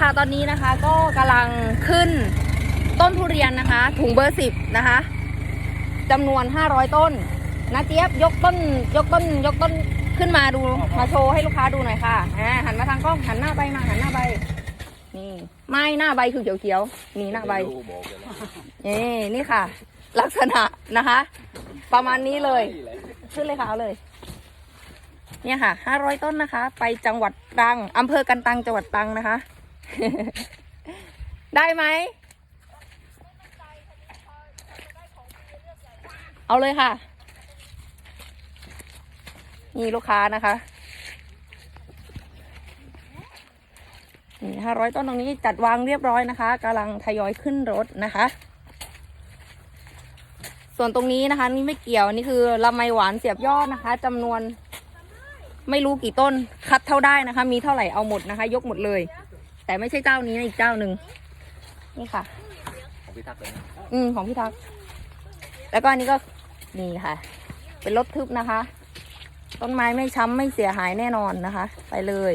ค่ะตอนนี้นะคะก็กำลังขึ้นต้นทุเรียนนะคะ ถุงเบอร์สิบนะคะจำนวน 500 ต้นนะเจี๊ยบยกต้น ยกต้น ยกต้นขึ้นมาดูมาโชว์ให้ลูกค้าดูหน่อยค่ะอ่าหันมาทางกล้องหันหน้าใบมาหันหน้าใบนี่ไม่หน้าใบคือเขียวๆนี่หน้าใบนี่นี่ค่ะ ลักษณะนะคะ ประมาณนี้เลย ขึ้นเลยค่ะเอาเลย เนี่ยค่ะห้าร้อยต้นนะคะ ไปจังหวัดตรังอำเภอกันตังจังหวัดตรังนะคะ ได้ไหม เอาเลยค่ะ นี่ลูกค้านะคะ นี่ห้าร้อยต้นตรงนี้จัดวางเรียบร้อยนะคะกำลังทยอยขึ้นรถนะคะ ส่วนตรงนี้นะคะ นี่ไม่เกี่ยวนี่คือลำไมหวานเสียบยอดนะคะจำนวนไม่รู้กี่ต้นคัดเท่าได้นะคะ มีเท่าไหร่เอาหมดนะคะ ยกหมดเลย แต่ไม่ใช่เจ้านี้นะอีกเจ้าหนึ่งนี่ค่ะ ของพี่ทักษ์เลยนะอืมของพี่ทักษ์แล้วก็อันนี้ก็นี่ค่ะ เป็นรถทึบนะคะ ต้นไม้ไม่ช้ำไม่เสียหายแน่นอนนะคะ ไปเลย